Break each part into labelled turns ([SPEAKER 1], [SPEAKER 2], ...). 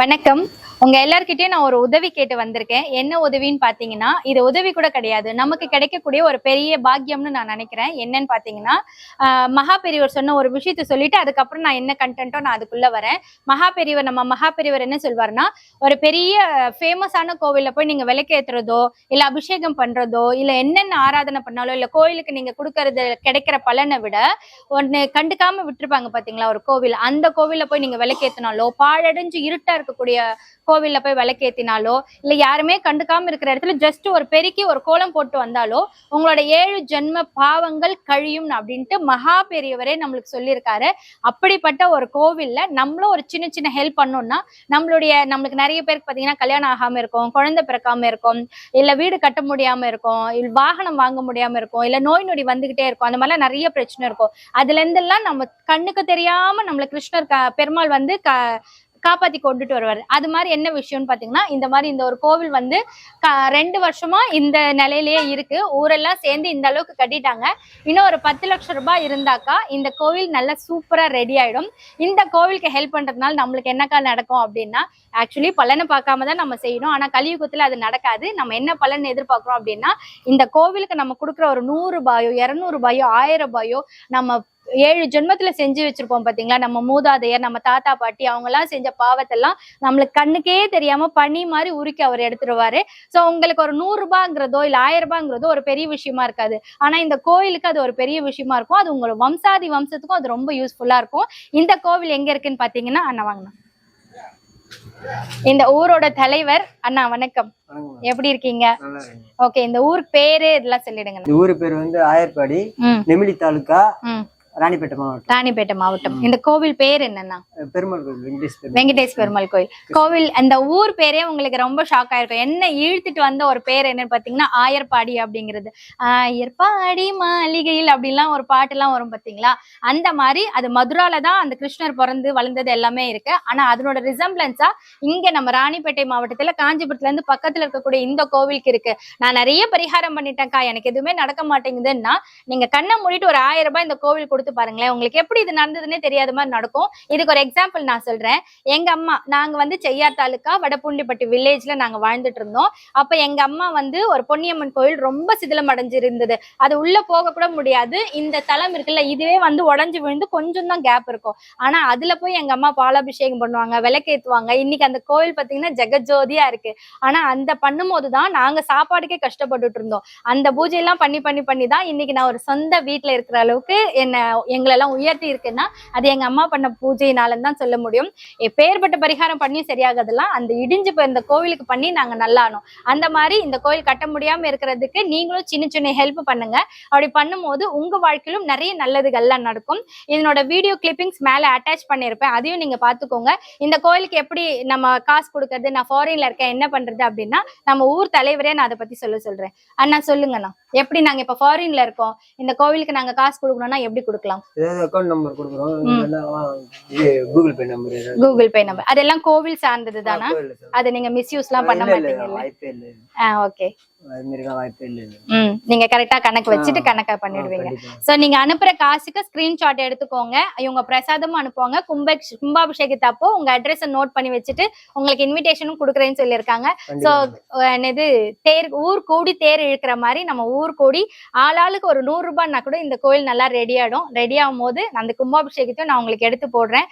[SPEAKER 1] வணக்கம். உங்க எல்லார்கிட்டயும் நான் ஒரு உதவி கேட்டு வந்திருக்கேன். என்ன உதவின்னு பாத்தீங்கன்னா இது உதவி கூட கிடையாது. நமக்கு கிடைக்கக்கூடிய ஒரு பெரிய பாக்கியம்னு நான் நினைக்கிறேன். என்னன்னு பாத்தீங்கன்னா ஆஹ் மகா பெரியவர் சொன்ன ஒரு விஷயத்த சொல்லிட்டு அதுக்கப்புறம் நான் என்ன கண்டென்ட்டோ நான் அதுக்குள்ள வரேன். மகா பெரியவர் நம்ம மகா பெரியவர் என்ன சொல்வார்னா ஒரு பெரிய ஃபேமஸான கோவில்ல போய் நீங்க விளக்கேத்துறதோ இல்ல அபிஷேகம் பண்றதோ இல்ல என்னென்ன ஆராதனை பண்ணாலோ இல்ல கோயிலுக்கு நீங்க கொடுக்கறது கிடைக்கிற பலனை விட ஒன்னு கண்டுக்காம விட்டுருப்பாங்க பாத்தீங்களா ஒரு கோவில். அந்த கோவில்ல போய் நீங்க விளக்கேத்தினாலோ பாழடைஞ்சு இருட்டா இருக்கக்கூடிய கோவில்ல போய் விளக்கேத்தினாலோ இல்ல யாருமே கண்டுக்காம இருக்கிற இடத்துல ஜஸ்ட் ஒரு பெருக்கி ஒரு கோலம் போட்டு வந்தாலோ உங்களோட ஏழு ஜென்ம பாவங்கள் கழியும் அப்படின்ட்டு மகா பெரியவரே நம்மளுக்கு சொல்லியிருக்காரு. அப்படிப்பட்ட ஒரு கோவில்ல நம்மளும் ஒரு சின்ன சின்ன ஹெல்ப் பண்ணோம்னா நம்மளுடைய நம்மளுக்கு நிறைய பேருக்கு பாத்தீங்கன்னா கல்யாணம் ஆகாம இருக்கும் குழந்தை பிறக்காம இருக்கும் இல்ல வீடு கட்ட முடியாம இருக்கும் இல்ல வாகனம் வாங்க முடியாம இருக்கும் இல்ல நோய் நொடி வந்துகிட்டே இருக்கும் அந்த மாதிரிலாம் நிறைய பிரச்சனை இருக்கும். அதுல இருந்தெல்லாம் நம்ம கண்ணுக்கு தெரியாம நம்மள கிருஷ்ணர் க- பெருமாள் வந்து க காப்பாத்தி கொண்டுட்டு வருவார். அது மாதிரி என்ன விஷயம்னு பாத்தீங்கன்னா இந்த மாதிரி இந்த ஒரு கோவில் வந்து க- ரெண்டு வருஷமா இந்த நிலையிலேயே இருக்கு. ஊரெல்லாம் சேர்ந்து இந்த அளவுக்கு கட்டிட்டாங்க. இன்னும் ஒரு பத்து லட்சம் ரூபாய் இருந்தாக்கா இந்த கோவில் நல்லா சூப்பரா ரெடி ஆயிடும். இந்த கோவிலுக்கு ஹெல்ப் பண்றதுனால நம்மளுக்கு என்னக்கா நடக்கும் அப்படின்னா ஆக்சுவலி பலனை பார்க்காம தான் நம்ம செய்யணும். ஆனா கலியுகத்துல அது நடக்காது. நம்ம என்ன பலன் எதிர்பார்க்கிறோம் அப்படின்னா இந்த கோவிலுக்கு நம்ம கொடுக்குற ஒரு நூறு ரூபாயோ இரநூறு ரூபாயோ ஆயிரம் ரூபாயோ நம்ம ஏழு ஜென்மத்துல செஞ்சு வச்சிருப்போம் பாத்தீங்களா? நம்ம மூதாதையர் நம்ம தாத்தா பாட்டி அவங்க எல்லாம் செஞ்ச பாவத்தெல்லாம் நம்மளுக்கு கண்ணுக்கே தெரியாம பனி மாதிரி உருக்கி அவர் எடுத்துருவாரு. சோ உங்களுக்கு ஒரு நூறு ரூபாங்கிறதோ இல்ல ஆயிரம் ரூபாங்கிறதோ ஒரு பெரிய விஷயமா இருக்காது. ஆனா இந்த கோயிலுக்கு அது ஒரு பெரிய விஷயமா இருக்கும். அது உங்களோட வம்சாதி வம்சத்துக்கும் அது ரொம்ப யூஸ்ஃபுல்லா இருக்கும். இந்த கோவில் எங்க இருக்குன்னு பாத்தீங்கன்னா அண்ணா வாங்கண்ணா இந்த ஊரோட தலைவர் அண்ணா வணக்கம். எப்படி இருக்கீங்க. ஓகே இந்த ஊர் பேரு இதெல்லாம் சொல்லிடுங்க.
[SPEAKER 2] இந்த ஊரு பேர் வந்து ஆயர்பாடி நெமிலி தாலுக்கா
[SPEAKER 1] ம்.
[SPEAKER 2] ராணிப்பேட்டை மாவட்டம்.
[SPEAKER 1] ராணிப்பேட்டை மாவட்டம். இந்த கோவில் பேர் என்னன்னா?
[SPEAKER 2] பெருமாள் கோவில் வெங்கடேஷ் பெருமாள்
[SPEAKER 1] வெங்கடேஷ் பெருமாள் கோயில் கோவில் அந்த ஊர் பேரே உங்களுக்கு ரொம்ப ஷாக் ஆயிருக்கும். என்ன இழுத்துட்டு வந்த ஒரு பேர் என்னன்னு பாத்தீங்கன்னா ஆயர்பாடி அப்படிங்கிறது. ஆயர்பாடி மாளிகையில் அப்படிலாம் ஒரு பாட்டுலாம் வரும் பாத்தீங்களா அந்த மாதிரி அது மதுரால தான் அந்த கிருஷ்ணர் பிறந்து வளர்ந்தது எல்லாமே இருக்கு. ஆனா அதனோட ரிசம்பிளன்ஸா இங்க நம்ம ராணிப்பேட்டை மாவட்டத்துல காஞ்சிபுரத்துல இருந்து பக்கத்துல இருக்கக்கூடிய இந்த கோவிலுக்கு இருக்கு. நான் நிறைய பரிகாரம் பண்ணிட்டேன்க்கா. எனக்கு எதுவுமே நடக்க மாட்டேங்குதுன்னா நீங்க கண்ணை மூடிட்டு ஒரு ஆயிரம் ரூபாய் இந்த கோவில் கொடுத்து பாருங்களேன். உங்களுக்கு எப்படி இது நடந்ததுன்னே தெரியாத மாதிரி நடக்கும். இதுக்கு ஒரு எக்ஸாம்பிள் நான் சொல்றேன். எங்க அம்மா நாங்க வந்து செய்யார் தாலுக்கா வடபூண்டிப்பட்டி வில்லேஜ்ல நாங்க வாழ்ந்துட்டு இருந்தோம். அப்ப எங்க அம்மா வந்து ஒரு பொன்னியம்மன் கோயில் ரொம்ப சிதிலம் அடைஞ்சிருந்தது. அது உள்ள போக கூட முடியாது. இந்த தலம் இருக்குல்ல இதுவே வந்து உடஞ்சு விழுந்து கொஞ்சம் தான் கேப் இருக்கும். ஆனா அதுல போய் எங்க அம்மா பாலாபிஷேகம் பண்ணுவாங்க விளக்கேத்துவாங்க. இன்னைக்கு அந்த கோயில் பாத்தீங்கன்னா ஜெகஜோதியா இருக்கு. ஆனா அந்த பண்ணும்போது தான் நாங்க சாப்பாடுக்கே கஷ்டப்பட்டுட்டு இருந்தோம். அந்த பூஜை எல்லாம் பண்ணி பண்ணி பண்ணி தான் இன்னைக்கு நான் ஒரு சொந்த வீட்டுல இருக்கிற அளவுக்கு என்ன எங்களெல்லாம் உயர்த்தி இருக்குன்னா அது எங்க அம்மா பண்ண பூஜையினாலன்னு தான் சொல்ல முடியும். பேர்பட்ட பரிகாரம் பண்ணி சரியாகதெல்லாம் அந்த இடிஞ்சு போயிருந்த இந்த கோவிலுக்கு பண்ணி நாங்க நல்லானோம் அந்த மாதிரி இந்த கோயில் கட்ட முடியாம இருக்கிறதுக்கு நீங்களும் சின்ன சின்ன ஹெல்ப் பண்ணுங்க. அப்படி பண்ணும்போது உங்க வாழ்க்கையிலும் நிறைய நல்லதுகள்லாம் நடக்கும். இதனோட வீடியோ கிளிப்பிங்ஸ் மேல அட்டாச் பண்ணியிருப்பேன். அதையும் நீங்க பாத்துக்கோங்க இந்த கோயிலுக்கு எப்படி நம்ம காசு கொடுக்கறது நான் ஃபாரின்ல இருக்கேன் என்ன பண்றது அப்படின்னா நம்ம ஊர் தலைவரே நான் அதை பத்தி சொல்ல சொல்றேன். அண்ணா சொல்லுங்கண்ணா. எப்படி நாங்க இப்ப ஃபாரின்ல இருக்கோம்? இந்த கோவிலுக்கு நாங்க காசு கொடுக்கணும்னா எப்படி கொடுக்கலாம்?
[SPEAKER 2] ஏதாவது அக்கௌண்ட் நம்பர் கொடுக்குறோம். Google Pay number
[SPEAKER 1] Google Pay number அதெல்லாம் கோவில் சார்ந்தது தானா. அதை நீங்க மிஸ்யூஸ் எல்லாம் பண்ண
[SPEAKER 2] இல்லை
[SPEAKER 1] ஓகே நீங்க கரெக்டா கணக்கு வச்சுட்டு கணக்கா பண்ணிடுவீங்க. சோ நீங்க அனுப்புற காசுக்கு ஸ்கிரீன்ஷாட் எடுத்துக்கோங்க. இவங்க பிரசாதமும் அனுப்புவாங்க. கும்ப கும்பாபிஷேகத்தப்போ உங்க அட்ரஸ் நோட் பண்ணி வச்சுட்டு உங்களுக்கு இன்விடேஷனும் கொடுக்குறேன்னு சொல்லியிருக்காங்க. சோ. என்னது தேர் ஊர் கூடி தேர் இழுக்கிற மாதிரி நம்ம ஊர் கூடி ஆளாளுக்கு ஒரு நூறு ரூபாய்னா கூட இந்த கோயில் நல்லா ரெடி ஆயிடும். ரெடி ஆகும் போது அந்த கும்பாபிஷேகத்தையும் நான் உங்களுக்கு எடுத்து போடுறேன்.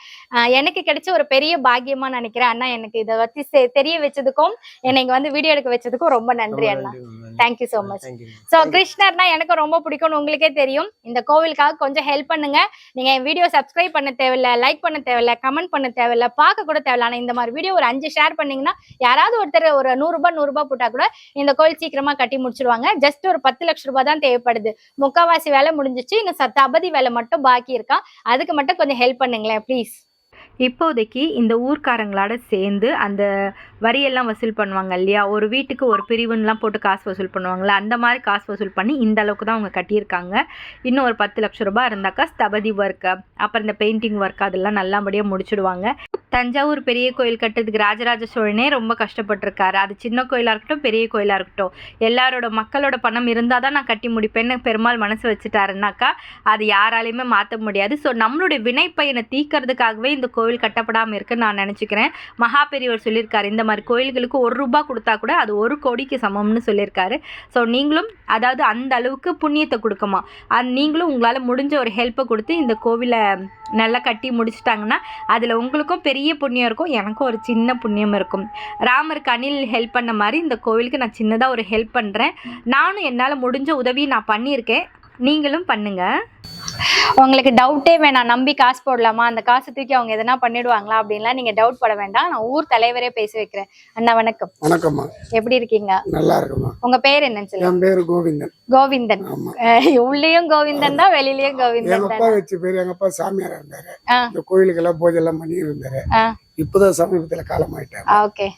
[SPEAKER 1] எனக்கு கிடைச்ச ஒரு பெரிய பாக்கியமா நினைக்கிறேன். அண்ணா எனக்கு இதை பத்தி தெரிய வச்சதுக்கும் என்னை இங்க வந்து வீடியோ எடுக்க வச்சதுக்கும் ரொம்ப நன்றி அண்ணா. Thank you so much. So கிருஷ்ணர்னா எனக்கு ரொம்ப பிடிக்கும்னு உங்களுக்கே தெரியும். இந்த கோவிலுக்காக கொஞ்சம் ஹெல்ப் பண்ணுங்க. நீங்க என் வீடியோ சப்ஸ்கிரைப் பண்ண தேவையில்ல லைக் பண்ண தேவையில்ல கமெண்ட் பண்ண தேவையில்ல பார்க்க கூட தேவையில்ல. ஆனா இந்த மாதிரி வீடியோ ஒரு அஞ்சு ஷேர் பண்ணீங்கன்னா யாராவது ஒருத்தர் ஒரு நூறு ரூபாய் நூறு ரூபாய் போட்டா கூட இந்த கோயில் சீக்கிரமா கட்டி முடிச்சிருவாங்க. ஜஸ்ட் ஒரு பத்து லட்சம் ரூபாய் தான் தேவைப்படுது. முக்காவாசி வேலை முடிஞ்சிச்சு. இன்னும் சத்தாபதி வேலை மட்டும் பாக்கி இருக்கா? அதுக்கு மட்டும் கொஞ்சம் ஹெல்ப் பண்ணுங்களேன் ப்ளீஸ்
[SPEAKER 3] இப்போதைக்கு இந்த ஊர்க்காரங்களோட சேர்ந்து அந்த வரியெல்லாம் வசூல் பண்ணுவாங்க இல்லையா? ஒரு வீட்டுக்கு ஒரு பிரிவுன்னெலாம் போட்டு காசு வசூல் பண்ணுவாங்களே அந்த மாதிரி காசு வசூல் பண்ணி இந்த அளவுக்கு தான் அவங்க கட்டியிருக்காங்க. இன்னும் ஒரு பத்து லட்ச ரூபாய் இருந்தாக்கா ஸ்தபதி ஒர்க்கு அப்புறம் இந்த பெயிண்டிங் ஒர்க் அதெல்லாம் நல்லபடியாக முடிச்சிடுவாங்க. தஞ்சாவூர் பெரிய கோயில் கட்டுறதுக்கு ராஜராஜ சோழனே ரொம்ப கஷ்டப்பட்டிருக்காரு. அது சின்ன கோயிலாக இருக்கட்டும் பெரிய கோயிலாக இருக்கட்டும். எல்லாரோட மக்களோட பணம் இருந்தால் தான் நான் கட்டி முடிப்பேன்னு பெருமாள் மனசு வச்சுட்டாருனாக்கா அது யாராலையுமே மாற்ற முடியாது. ஸோ நம்மளுடைய வினைப்பயனை தீர்க்கறதுக்காகவே இந்த கோவில் கட்டப்படாமல் இருக்குன்னு நான் நினச்சிக்கிறேன். மகா பெரியவர் சொல்லியிருக்காரு இந்த மாதிரி கோயில்களுக்கு ஒரு ரூபாய் கொடுத்தா கூட அது ஒரு கோடிக்கு சமம்னு சொல்லியிருக்காரு. ஸோ நீங்களும் அதாவது அந்த அளவுக்கு புண்ணியத்தை கொடுக்குமா. அது நீங்களும் உங்களால் முடிஞ்ச ஒரு ஹெல்ப்பை கொடுத்து இந்த கோவிலை நல்லா கட்டி முடிச்சிட்டாங்கன்னா அதில் உங்களுக்கும் பெரிய புண்ணியம் இருக்கும் எனக்கும் ஒரு சின்ன புண்ணியம் இருக்கும். ராமருக்கு அணில் ஹெல்ப் பண்ண மாதிரி இந்த கோவிலுக்கு நான் சின்னதாக ஒரு ஹெல்ப் பண்ணுறேன் நானும் என்னால் முடிஞ்ச உதவி நான் பண்ணியிருக்கேன். நீங்களும் பண்ணுங்கள்
[SPEAKER 1] உங்களுக்கு டவுட்டே வேணாம். நம்பி காசு போடலாமா? அந்த காசு தூக்கி அவங்க எதனா பண்ணிடுவாங்களா அப்படின்லாம் நீங்க டவுட் பட வேண்டாம். நான் ஊர் தலைவரே பேச வைக்கிறேன். அண்ணா வணக்கம்.
[SPEAKER 2] வணக்கம்மா.
[SPEAKER 1] எப்படி இருக்கீங்க?
[SPEAKER 2] நல்லா இருக்குமா
[SPEAKER 1] உங்க பேர் என்னன்னு சொல்லுங்க.
[SPEAKER 2] என் பேரு கோவிந்தன்.
[SPEAKER 1] கோவிந்தன். உள்ளேயும் கோவிந்தன் தான் வெளியிலயும்
[SPEAKER 2] எங்க
[SPEAKER 1] கோவிந்தன்
[SPEAKER 2] அப்பா
[SPEAKER 1] தான்?
[SPEAKER 2] வச்ச பேரு எங்க அப்பா சாமியாரா இருந்தாரு. இந்த கோயிலுக்கு எல்லாம் பூஜை எல்லாம் பண்ணி இருந்தாரு. இப்பதான் சமீபத்துல காலமாயிட்டாரு.
[SPEAKER 1] ஓகே.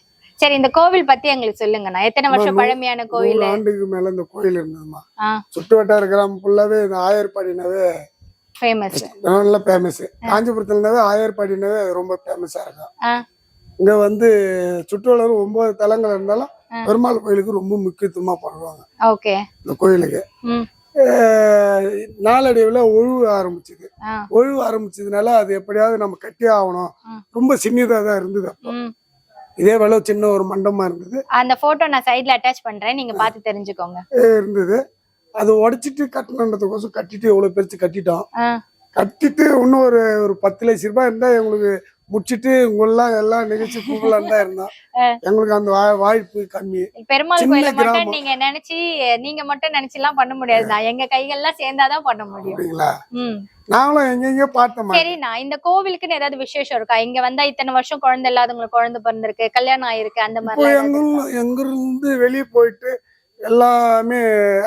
[SPEAKER 1] சரி இந்த கோவில் பத்தி எங்களுக்கு சொல்லுங்கண்ணா எத்தனை வருஷம் பழமையான கோவில்?
[SPEAKER 2] ஆண்டுக்கு மேல இந்த கோயில் இருந்ததுமா சுற்று வட்டார கிராமம் ஃபுல்லாவே இந்த ஆயர்பாடினாவே
[SPEAKER 1] ஃபேமஸ்
[SPEAKER 2] நல்ல ஃபேமஸ் காஞ்சிபுரத்துல இருந்தாவே ஆயர்பாடினாவே ரொம்ப ஃபேமஸா இருக்கும். இங்க வந்து சுற்றுலா ஒன்பது தலங்கள் இருந்தாலும் பெருமாள் கோயிலுக்கு ரொம்ப முக்கியத்துவமா பண்ணுவாங்க
[SPEAKER 1] ஓகே.
[SPEAKER 2] இந்த கோயிலுக்கு. நாளடைவுல ஒழுவு ஆரம்பிச்சது. ஒழுவு ஆரம்பிச்சதுனால அது எப்படியாவது நம்ம கட்டி ஆகணும். ரொம்ப சின்னதா தான் இருந்தது அப்போ. இதே வேலை சின்ன ஒரு மண்டபமா இருந்தது.
[SPEAKER 1] அந்த போட்டோ நான் சைடுல அட்டாச் பண்றேன். நீங்க பார்த்து தெரிஞ்சுக்கோங்க.
[SPEAKER 2] இருந்தது. அது உடைச்சிட்டு கட்டணுன்றதுக்கோசம் கட்டிட்டு எவ்வளவு பெருசு கட்டிட்டோம். கட்டிட்டு இன்னும் ஒரு ஒரு பத்து லட்ச ரூபாய் இருந்தா எங்களுக்கு முடிச்சிட்டு உங்களெல்லாம் எல்லாம் நிகழ்ச்சி கூப்பிடலாம் தான் இருந்தோம். எங்களுக்கு அந்த வாய்ப்பு கம்மி.
[SPEAKER 1] பெருமாள் கோயில மட்டும். நீங்க நினைச்சு நீங்க மட்டும் நினைச்சு எல்லாம் பண்ண முடியாதுதான் எங்க கைகள்லாம் சேர்ந்தாதான் பண்ண முடியும்.
[SPEAKER 2] நாங்களும் எங்கெங்க பார்த்தோமா
[SPEAKER 1] சரிண்ணா இந்த கோவிலுக்குன்னு ஏதாவது விசேஷம் இருக்கா? இங்க வந்தா இத்தனை வருஷம் குழந்தை இல்லாதவங்களுக்கு குழந்தை பிறந்திருக்கு கல்யாணம் ஆயிருக்கு அந்த மாதிரி
[SPEAKER 2] எங்க எங்க இருந்து வெளியே போயிட்டு எல்லாமே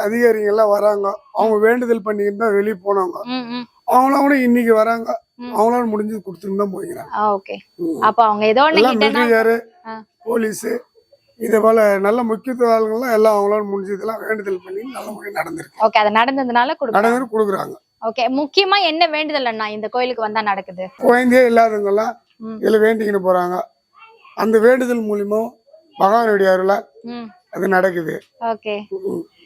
[SPEAKER 2] அதிகாரிங்க எல்லாம் வராங்க. அவங்க வேண்டுதல் பண்ணிக்கிட்டு தான் வெளியே போனாங்க. அவங்களும் கூட இன்னைக்கு வராங்க. அவங்களால முடிஞ்சது கொடுத்துட்டு தான் போய்க்கிறாங்க.
[SPEAKER 1] ஓகே. அப்ப அவங்க ஏதோ
[SPEAKER 2] மிலிட்டரியாரு. போலீஸ் இதே போல நல்ல முக்கியத்துவ ஆளுங்கெல்லாம் எல்லாம் அவங்களால முடிஞ்சதெல்லாம் வேண்டுதல் பண்ணி நல்ல முறையில் நடந்திருக்கு.
[SPEAKER 1] ஓகே அது நடந்ததுனால
[SPEAKER 2] நடந்து கொடுக்குறாங்க.
[SPEAKER 1] ஓகே முக்கியமா என்ன வேண்டுதல் அண்ணா இந்த கோயிலுக்கு வந்தா நடக்குது?
[SPEAKER 2] குழந்தையே இல்லாதவங்க எல்லாம். இதுல வேண்டிக்கிட்டு போறாங்க. அந்த வேண்டுதல் மூலியமா பகவானுடைய அருளா அது நடக்குது.
[SPEAKER 1] ஓகே.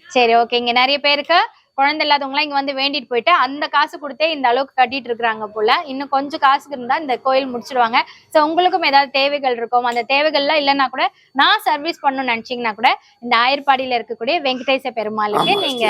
[SPEAKER 1] சரி ஓகே. இங்க நிறைய பேருக்கு குழந்தை இல்லாதவங்களாம் இங்க வந்து வேண்டிட்டு போயிட்டு அந்த காசு கொடுத்தே இந்த அளவுக்கு கட்டிட்டு இருக்காங்க போல. இன்னும் கொஞ்சம் காசுக்கு இருந்தா இந்த கோயில் முடிச்சிடுவாங்க. சோ உங்களுக்கும் ஏதாவது தேவைகள் இருக்கும் அந்த தேவைகள்லாம் இல்லைன்னா கூட நான் சர்வீஸ் பண்ணணும்னு நினைச்சீங்கன்னா கூட இந்த ஆயர்பாடியில இருக்கக்கூடிய வெங்கடேச பெருமாளுக்கு நீங்க.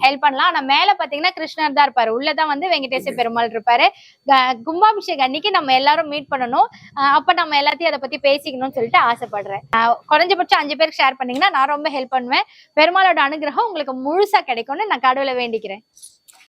[SPEAKER 1] ஹெல்ப் பண்ணலாம். ஆனா மேல பாத்தீங்கன்னா கிருஷ்ணர் தான் இருப்பாரு. உள்ளதான் வந்து வெங்கடேச பெருமாள் இருப்பாரு. க- கும்பாபிஷேகம் அன்னைக்கு நம்ம எல்லாரும் மீட் பண்ணணும். அப்ப நம்ம எல்லாத்தையும் அதை பத்தி பேசிக்கணும்னு சொல்லிட்டு ஆசைப்படுறேன். குறைஞ்சபட்சம் அஞ்சு பேருக்கு ஷேர் பண்ணீங்கன்னா நான் ரொம்ப ஹெல்ப் பண்ணுவேன். பெருமாளோட அனுகிரகம் உங்களுக்கு முழுசா கிடைக்கும்னு நான் கடவுளை வேண்டிக்கிறேன்.